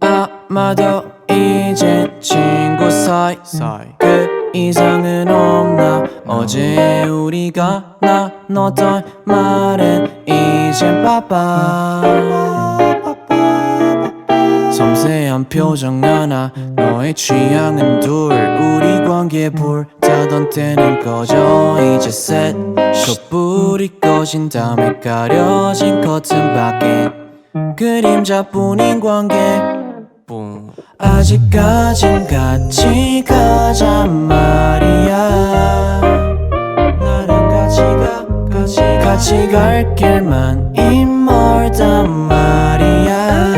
아마도 이제 친구 사이. 그 이상은 없나? 어제 우리가 나눴던 말은 이젠 빠빠. 섬세한 표정 하나 너의 취향은 둘. 우리 관계 불타던 때는 꺼져. 이제 셋. 촛불이 꺼진 다음에 가려진 커튼 그림자뿐인 관계. 뿡 아직까진 같이 가자 말이야. 나랑 같이 가 같이 같이 갈 길만 이 멀단 말이야.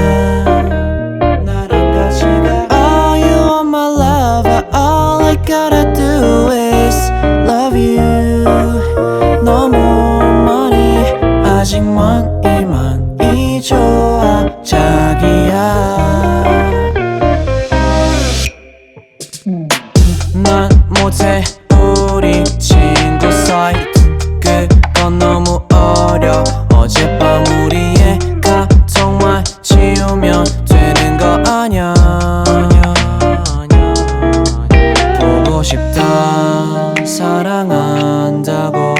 나랑 같이 가 All you are my lover All I gotta do is love you. 너무 많이 아직만 우리 친구 사이 그건 너무 어려 어젯밤 우리의 카톡만 지우면 되는 거 아냐 보고 싶다. 사랑한다고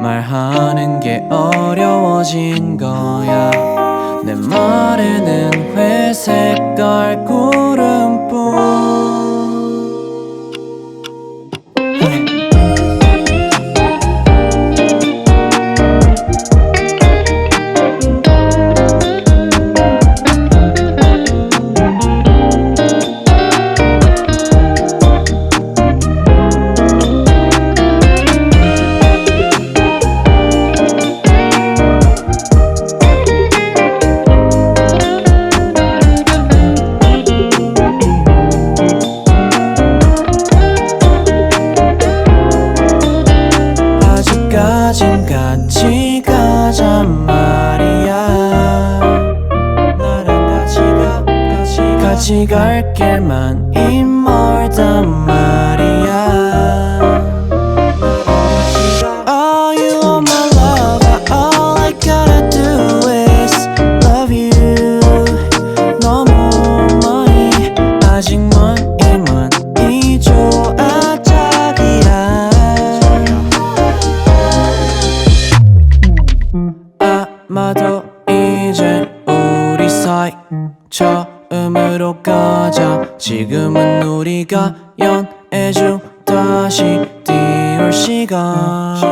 말하는 게 어려워진 거야. 내 말에는 회색깔 구 같이 갈 길만 이 멀단 말이야. 처 음으로 가자 지금은 우리가 연애 중 다시 띄울 시간